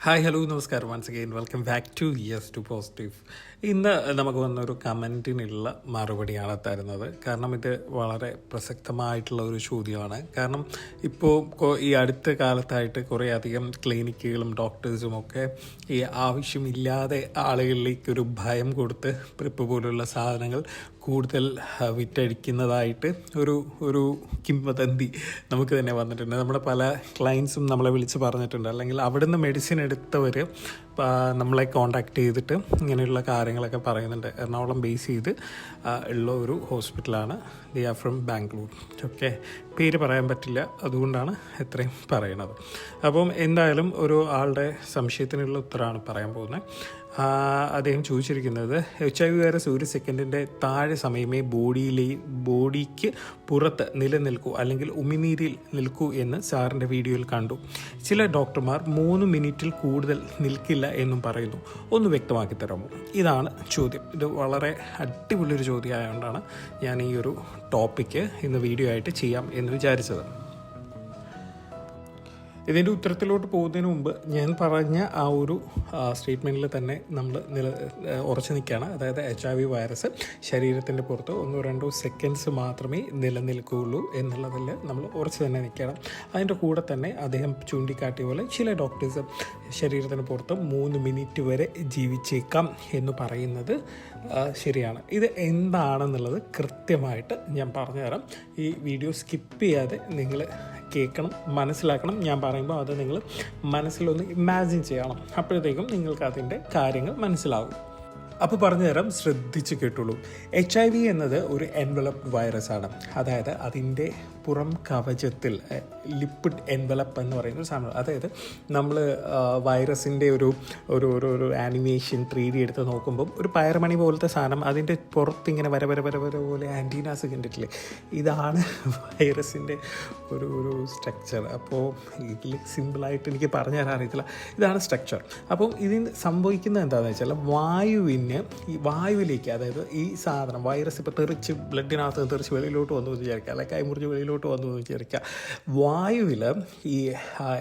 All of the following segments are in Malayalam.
ഹായ് ഹലോ നമസ്കാരം. Once again welcome back to yes to positive ഇന്ന് നമുക്ക് വന്നൊരു കമന്റിനുള്ള മറുപടിയാണ് തരുന്നത് കാരണം ഇത് വളരെ പ്രസക്തമായിട്ടുള്ള ഒരു ചോദ്യമാണ്. കാരണം ഇപ്പോൾ ഈ അടുത്ത കാലത്തായിട്ട് കുറേ അധികം ക്ലിനിക്കുകളും ഡോക്ടേഴ്സും ഒക്കെ ഈ ആവശ്യമില്ലാതെ ആളുകളിലേക്ക് ഒരു ഭയം കൊടുത്ത് പ്രിപ്പ് പോലുള്ള സാധനങ്ങൾ കൂടുതൽ വിറ്റഴിക്കുന്നതായിട്ട് ഒരു ഒരു കിംവദന്തി നമുക്ക് തന്നെ വന്നിട്ടുണ്ട്. നമ്മുടെ പല ക്ലയൻസും നമ്മളെ വിളിച്ച് പറഞ്ഞിട്ടുണ്ട്. അല്ലെങ്കിൽ അവിടുന്ന് മെഡിസിൻ എടുത്തവർ നമ്മളെ കോണ്ടാക്ട് ചെയ്തിട്ട് ഇങ്ങനെയുള്ള കാര്യങ്ങളൊക്കെ പറയുന്നുണ്ട്. എറണാകുളം ബേസ് ചെയ്ത് ഉള്ള ഒരു ഹോസ്പിറ്റലാണ് they are from Bangalore. Okay? പേര് പറയാൻ പറ്റില്ല. അതുകൊണ്ടാണ് ഇത്രയും പറയണത് അപ്പം എന്തായാലും ഒരു ആളുടെ സംശയത്തിനുള്ള ഉത്തരമാണ് പറയാൻ പോകുന്നത്. അദ്ദേഹം ചോദിച്ചിരിക്കുന്നത് എച്ച് ഐ വി വൈറസ് ഒരു സെക്കൻഡിന്റെ താഴെ സമയമേ ബോഡിയിലെ ബോഡിക്ക് പുറത്ത് നിലനിൽക്കൂ അല്ലെങ്കിൽ ഉമിനീരിൽ നിൽക്കൂ എന്ന് സാറിന്റെ വീഡിയോയിൽ കണ്ടു. ചില ഡോക്ടർമാർ മൂന്ന് മിനിറ്റിൽ കൂടുതൽ നിൽക്കില്ല എന്നും പറയുന്നു. ഒന്ന് വ്യക്തമാക്കി തരാമോ? ഇതാണ് ചോദ്യം. ഇത് വളരെ അടിപൊളിയൊരു ചോദ്യമായതുകൊണ്ടാണ് ഞാൻ ഈ ഒരു ടോപ്പിക്ക് ഇന്ന് വീഡിയോ ആയിട്ട് ചെയ്യാം എന്ന് വിചാരിച്ചത്. ഇതിന്റെ ഉത്തരത്തിലോട്ട് പോകുന്നതിന് മുമ്പ് ഞാൻ പറഞ്ഞ ആ ഒരു സ്റ്റേറ്റ്മെന്റിൽ തന്നെ നമ്മൾ നില ഉറച്ചു നിൽക്കുകയാണ്. അതായത് എച്ച് ഐ വി വൈറസ് ശരീരത്തിന്റെ പുറത്ത് ഒന്നോ രണ്ടോ സെക്കൻഡ്സ് മാത്രമേ നിലനിൽക്കുകയുള്ളൂ എന്നുള്ളതിൽ നമ്മൾ ഉറച്ചു തന്നെ നിൽക്കണം അതിന്റെ കൂടെ തന്നെ അദ്ദേഹം ചൂണ്ടിക്കാട്ടിയ പോലെ ചില ഡോക്ടേഴ്സ് ശരീരത്തിന് പുറത്ത് മൂന്ന് മിനിറ്റ് വരെ ജീവിച്ചേക്കാം എന്ന് പറയുന്നത് ശരിയാണ്. ഇത് എന്താണെന്നുള്ളത് കൃത്യമായിട്ട് ഞാൻ പറഞ്ഞുതരാം. ഈ വീഡിയോ സ്കിപ്പ് ചെയ്യാതെ നിങ്ങൾ കേൾക്കണം മനസ്സിലാക്കണം. ഞാൻ പറയുമ്പോൾ അത് നിങ്ങൾ മനസ്സിലൊന്ന് ഇമാജിൻ ചെയ്യണം. അപ്പോഴത്തേക്കും നിങ്ങൾക്ക് അതിന്റെ കാര്യങ്ങൾ മനസ്സിലാവും. അപ്പോൾ പറഞ്ഞുതരാം ശ്രദ്ധിച്ച് കേട്ടുള്ളൂ എച്ച് ഐ വി എന്നത് ഒരു എൻവലപ്ഡ് വൈറസ് ആണ്. അതായത് അതിന്റെ പുറം കവചത്തിൽ ലിപ്പിഡ് എൻവലപ്പ് എന്ന് പറയുന്ന ഒരു സാധനം. അതായത് നമ്മൾ വൈറസിന്റെ ഒരു ഒരു ഒരു ഒരു ആനിമേഷൻ ത്രീ ഡി എടുത്ത് നോക്കുമ്പം ഒരു പയർമണി പോലത്തെ സാധനം അതിന്റെ പുറത്തിങ്ങനെ വര വര വര വര പോലെ ആന്റീനാസ് കണ്ടിട്ടില്ലേ? ഇതാണ് വൈറസിന്റെ ഒരു ഒരു സ്ട്രക്ചർ അപ്പോൾ ഇതിൽ സിമ്പിളായിട്ട് എനിക്ക് പറഞ്ഞു തരാൻ അറിയത്തില്ല. ഇതാണ് സ്ട്രക്ചർ അപ്പോൾ ഇതിന് സംഭവിക്കുന്നത് എന്താണെന്ന് വെച്ചാൽ വായുവിന് ഈ വായുവിലേക്ക് അതായത് ഈ സാധനം വൈറസ് ഇപ്പോൾ തെറിച്ച് ബ്ലഡിനകത്ത് തെറിച്ച് വെളിയിലോട്ട് വന്നു വിചാരിക്കുക അല്ലെങ്കിൽ കൈമുറിച്ച് വെളിയിലോട്ട് വന്നു എന്ന് വിചാരിക്കുക വായുവിൽ ഈ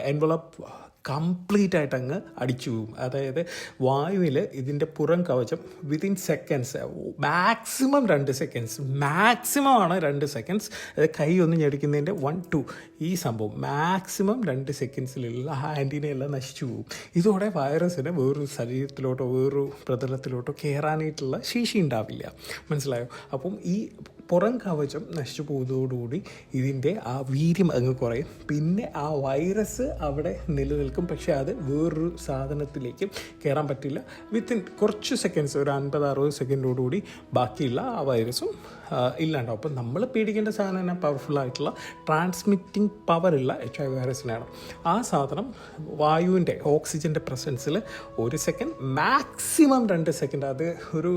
എൻവലപ്പ് കംപ്ലീറ്റ് ആയിട്ട് അങ്ങ് അടിച്ചു പോകും. അതായത് വായുവിൽ ഇതിന്റെ പുറം കവചം വിതിൻ സെക്കൻഡ്സ് മാക്സിമം രണ്ട് സെക്കൻഡ്സ് മാക്സിമം ആണ് രണ്ട് സെക്കൻഡ്സ് അതായത് കൈ ഒന്ന് ഞെടിക്കുന്നതിന്റെ വൺ ടു ഈ സംഭവം മാക്സിമം രണ്ട് സെക്കൻഡ്സിലുള്ള ആന്റിനെയെല്ലാം നശിച്ചു പോകും. ഇതോടെ വൈറസിന് വേറൊരു ശരീരത്തിലോട്ടോ വേറൊരു പ്രതലത്തിലോട്ടോ കയറാനായിട്ടുള്ള ശേഷി ഉണ്ടാവില്ല. മനസ്സിലായോ? അപ്പം ഈ പുറം കവചം നശിച്ചു പോകുന്നതോടുകൂടി ഇതിന്റെ ആ വീര്യം അങ്ങ് കുറയും. പിന്നെ ആ വൈറസ് അവിടെ നിലനിൽക്കും. പക്ഷേ അത് വേറൊരു സാധനത്തിലേക്ക് കയറാൻ പറ്റില്ല. വിത്തിൻ കുറച്ച് സെക്കൻഡ്സ് ഒരു അൻപത് അറുപത് സെക്കൻഡോടുകൂടി ബാക്കിയുള്ള ആ വൈറസും ഇല്ലാണ്ടാവും. അപ്പം നമ്മൾ പേടിക്കേണ്ട സാധനം തന്നെ പവർഫുൾ ആയിട്ടുള്ള ട്രാൻസ്മിറ്റിംഗ് പവറുള്ള എച്ച് ഐ വൈറസിനാണ് ആ സാധനം വായുവിന്റെ ഓക്സിജന്റെ പ്രസൻസിൽ ഒരു സെക്കൻഡ് മാക്സിമം രണ്ട് സെക്കൻഡ് അത് ഒരു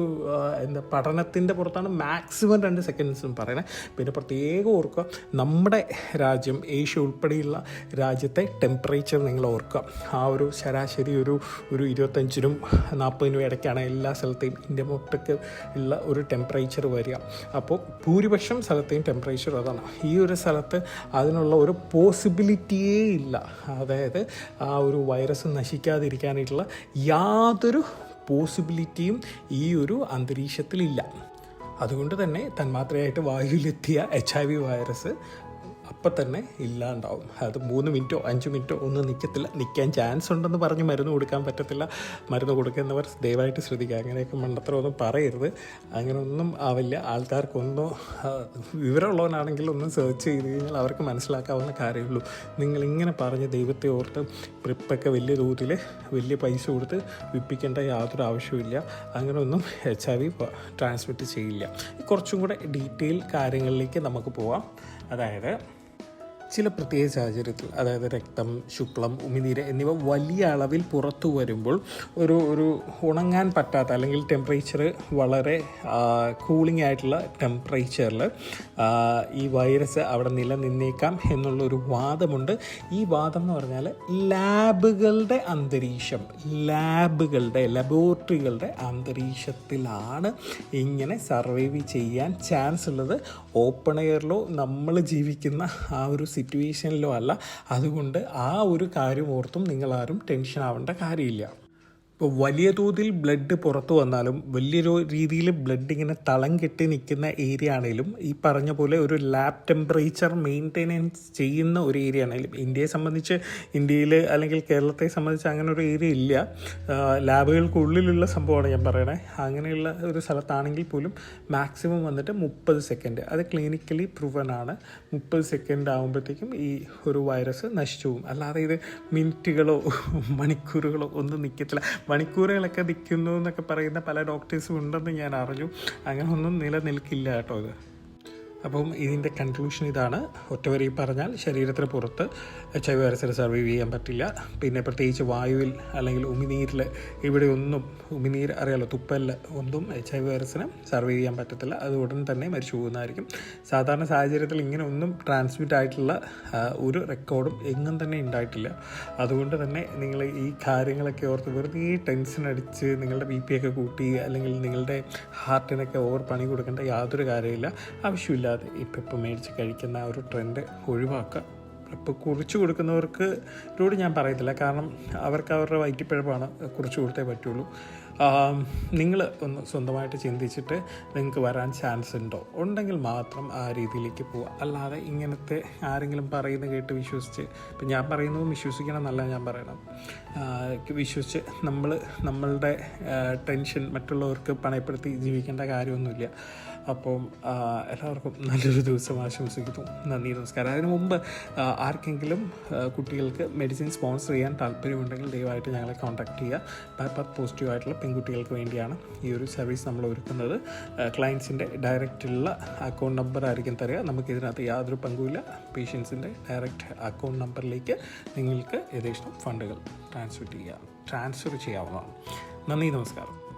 എന്താ പഠനത്തിന്റെ പുറത്താണ് മാക്സിമം രണ്ട് സെക്കൻഡ്സും പറയണേ. പിന്നെ പ്രത്യേകം ഓർക്കുക നമ്മുടെ രാജ്യം ഏഷ്യ ഉൾപ്പെടെയുള്ള രാജ്യത്തെ ടെമ്പറേച്ചർ നിങ്ങൾ ഓർക്കുക. ആ ഒരു ശരാശരി ഒരു ഒരു ഇരുപത്തഞ്ചിനും നാൽപ്പതിനും ഇടയ്ക്കാണ് എല്ലാ സ്ഥലത്തെയും ഇന്ത്യ മൊട്ടക്ക് ഉള്ള ഒരു ടെമ്പറേച്ചർ വരിക. അപ്പോൾ ഭൂരിപക്ഷം സ്ഥലത്തെയും ടെമ്പറേച്ചർ അതാണ്. ഈ ഒരു സ്ഥലത്ത് അതിനുള്ള ഒരു പോസിബിലിറ്റിയേ ഇല്ല. അതായത് ആ ഒരു വൈറസ് നശിക്കാതിരിക്കാനായിട്ടുള്ള യാതൊരു പോസിബിലിറ്റിയും ഈ ഒരു അന്തരീക്ഷത്തിലില്ല. അതുകൊണ്ട് തന്നെ തന്മാത്രയായിട്ട് വായുവിലെത്തിയ എച്ച് ഐ വി വൈറസ് അപ്പം തന്നെ ഇല്ലാണ്ടാവും. അത് മൂന്ന് മിനിറ്റോ അഞ്ച് മിനിറ്റോ ഒന്നും നിൽക്കത്തില്ല നിൽക്കാൻ ചാൻസ് ഉണ്ടെന്ന് പറഞ്ഞ് മരുന്ന് കൊടുക്കാൻ പറ്റത്തില്ല. മരുന്ന് കൊടുക്കുന്നവർ ദയവായിട്ട് ശ്രദ്ധിക്കുക. അങ്ങനെയൊക്കെ മണ്ടത്തരമൊന്നും പറയരുത്. അങ്ങനെയൊന്നും ആവില്ല. ആൾക്കാർക്കൊന്നോ വിവരമുള്ളവനാണെങ്കിൽ ഒന്നും സെർച്ച് ചെയ്ത് കഴിഞ്ഞാൽ അവർക്ക് മനസ്സിലാക്കാവുന്ന കാര്യമുള്ളൂ. നിങ്ങളിങ്ങനെ പറഞ്ഞ് ദൈവത്തെ ഓർത്ത് പ്രിപ്പൊക്കെ വലിയ തോതിൽ വലിയ പൈസ കൊടുത്ത് വിപ്പിക്കേണ്ട യാതൊരു ആവശ്യമില്ല അങ്ങനെയൊന്നും എച്ച് ഐ വി ട്രാൻസ്മിറ്റ് ചെയ്യില്ല. കുറച്ചും കൂടെ ഡീറ്റെയിൽ കാര്യങ്ങളിലേക്ക് നമുക്ക് പോവാം. അതായത് ചില പ്രത്യേക സാഹചര്യത്തിൽ അതായത് രക്തം ശുക്ലം ഉമിനീര് എന്നിവ വലിയ അളവിൽ പുറത്തു വരുമ്പോൾ ഒരു ഒരു ഉണങ്ങാൻ പറ്റാത്ത അല്ലെങ്കിൽ ടെമ്പറേച്ചർ വളരെ കൂളിംഗ് ആയിട്ടുള്ള ടെമ്പറേച്ചറിൽ ഈ വൈറസ് അവിടെ നിലനിന്നേക്കാം എന്നുള്ളൊരു വാദമുണ്ട്. ഈ വാദം എന്ന് പറഞ്ഞാൽ ലാബുകളുടെ അന്തരീക്ഷം ലാബുകളുടെ ലബോറട്ടറികളുടെ അന്തരീക്ഷത്തിലാണ് ഇങ്ങനെ സർവൈവ് ചെയ്യാൻ ചാൻസ് ഉള്ളത്. ഓപ്പൺ എയറിലോ നമ്മൾ ജീവിക്കുന്ന ആ ഒരു സിറ്റുവേഷനിലോ അല്ല. അതുകൊണ്ട് ആ ഒരു കാര്യം ഓർത്തും നിങ്ങളാരും ടെൻഷൻ ആവേണ്ട കാര്യമില്ല. ഇപ്പോൾ വലിയ തോതിൽ ബ്ലഡ് പുറത്തു വന്നാലും വലിയൊരു രീതിയിൽ ബ്ലഡ് ഇങ്ങനെ തളം കെട്ടി നിൽക്കുന്ന ഏരിയ ആണെങ്കിലും ഈ പറഞ്ഞ പോലെ ഒരു ലാബ് ടെമ്പറേച്ചർ മെയിന്റെനൻസ് ചെയ്യുന്ന ഒരു ഏരിയ ആണെങ്കിലും ഇന്ത്യയെ സംബന്ധിച്ച് ഇന്ത്യയിൽ അല്ലെങ്കിൽ കേരളത്തെ സംബന്ധിച്ച് അങ്ങനെ ഒരു ഏരിയ ഇല്ല. ലാബുകൾക്കുള്ളിലുള്ള സംഭവമാണ് ഞാൻ പറയണേ. അങ്ങനെയുള്ള ഒരു സ്ഥലത്താണെങ്കിൽ പോലും മാക്സിമം വന്നിട്ട് മുപ്പത് സെക്കൻഡ് അത് ക്ലിനിക്കലി പ്രൂവൻ ആണ്. മുപ്പത് സെക്കൻഡ് ആകുമ്പോഴത്തേക്കും ഈ ഒരു വൈറസ് നശിച്ചു പോകും. അല്ലാതെ ഇത് മിനിറ്റുകളോ മണിക്കൂറുകളോ ഒന്നും നിൽക്കത്തില്ല മണിക്കൂറുകളൊക്കെ നിൽക്കുന്നു എന്നൊക്കെ പറയുന്ന പല ഡോക്ടേഴ്സും ഉണ്ടെന്ന് ഞാൻ അറിഞ്ഞു. അങ്ങനെ ഒന്നും നിലനിൽക്കില്ല കേട്ടോ ഇത്. അപ്പം ഇതിന്റെ കൺക്ലൂഷൻ ഇതാണ്. ഒറ്റവരി പറഞ്ഞാൽ ശരീരത്തിന് പുറത്ത് എച്ച് ഐ വി വൈറസിന് സർവൈവ് ചെയ്യാൻ പറ്റില്ല. പിന്നെ പ്രത്യേകിച്ച് വായുവിൽ അല്ലെങ്കിൽ ഉമിനീരിൽ ഇവിടെ ഒന്നും ഉമിനീർ അറിയാലോ തുപ്പലിൽ ഒന്നും എച്ച് ഐ വൈറസിന് സർവൈവ് ചെയ്യാൻ പറ്റത്തില്ല. അത് ഉടൻ തന്നെ മരിച്ചു പോകുന്നതായിരിക്കും. സാധാരണ സാഹചര്യത്തിൽ ഇങ്ങനെ ഒന്നും ട്രാൻസ്മിറ്റ് ആയിട്ടുള്ള ഒരു റെക്കോർഡും എങ്ങും തന്നെ ഉണ്ടായിട്ടില്ല. അതുകൊണ്ട് തന്നെ നിങ്ങൾ ഈ കാര്യങ്ങളൊക്കെ ഓർത്ത് വെറുതെ ടെൻഷൻ അടിച്ച് നിങ്ങളുടെ ബി പി ഒക്കെ കൂട്ടി അല്ലെങ്കിൽ നിങ്ങളുടെ ഹാർട്ടിനൊക്കെ ഓവർ പണി കൊടുക്കേണ്ട യാതൊരു കാര്യമില്ല ആവശ്യമില്ലാതെ ഇപ്പം മേടിച്ച് കഴിക്കുന്ന ഒരു ട്രെൻഡ് ഒഴിവാക്കുക. ഇപ്പോൾ കുറിച്ച് കൊടുക്കുന്നവർക്ക് കൂടി ഞാൻ പറയത്തില്ല. കാരണം അവർക്ക് അവരുടെ വയറ്റിപ്പിഴപ്പാണ് കുറിച്ച് കൊടുത്തേ പറ്റുള്ളൂ. നിങ്ങൾ ഒന്ന് സ്വന്തമായിട്ട് ചിന്തിച്ചിട്ട് നിങ്ങൾക്ക് വരാൻ ചാൻസ് ഉണ്ടോ? ഉണ്ടെങ്കിൽ മാത്രം ആ രീതിയിലേക്ക് പോവുക. അല്ലാതെ ഇങ്ങനത്തെ ആരെങ്കിലും പറയുന്ന കേട്ട് വിശ്വസിച്ച് ഇപ്പം ഞാൻ പറയുന്നതും വിശ്വസിക്കണം എന്നല്ല ഞാൻ പറയണം വിശ്വസിച്ച് നമ്മൾ നമ്മളുടെ ടെൻഷൻ മറ്റുള്ളവർക്ക് പണയപ്പെടുത്തി ജീവിക്കേണ്ട കാര്യമൊന്നുമില്ല. അപ്പം എല്ലാവർക്കും നല്ലൊരു ദിവസം ആശംസിക്കുന്നു. നന്ദി നമസ്കാരം. അതിനു മുമ്പ് ആർക്കെങ്കിലും കുട്ടികൾക്ക് മെഡിസിൻ സ്പോൺസർ ചെയ്യാൻ താല്പര്യമുണ്ടെങ്കിൽ ദയവായിട്ട് ഞങ്ങളെ കോൺടാക്ട് ചെയ്യുക. പാപ്പത്ത് പോസിറ്റീവ് ആയിട്ടുള്ള പെൺകുട്ടികൾക്ക് വേണ്ടിയാണ് ഈ ഒരു സർവീസ് നമ്മൾ ഒരുക്കുന്നത്. ക്ലയൻസിന്റെ ഡയറക്റ്റുള്ള അക്കൗണ്ട് നമ്പർ ആയിരിക്കും തരിക. നമുക്ക് ഇതിനകത്ത് യാതൊരു പങ്കുമില്ല. പേഷ്യൻസിന്റെ ഡയറക്റ്റ് അക്കൗണ്ട് നമ്പറിലേക്ക് നിങ്ങൾക്ക് യഥേഷ്ടം ഫണ്ടുകൾ ട്രാൻസ്ഫർ ചെയ്യുക ട്രാൻസ്ഫർ ചെയ്യാവുന്നതാണ്. നന്ദി നമസ്കാരം.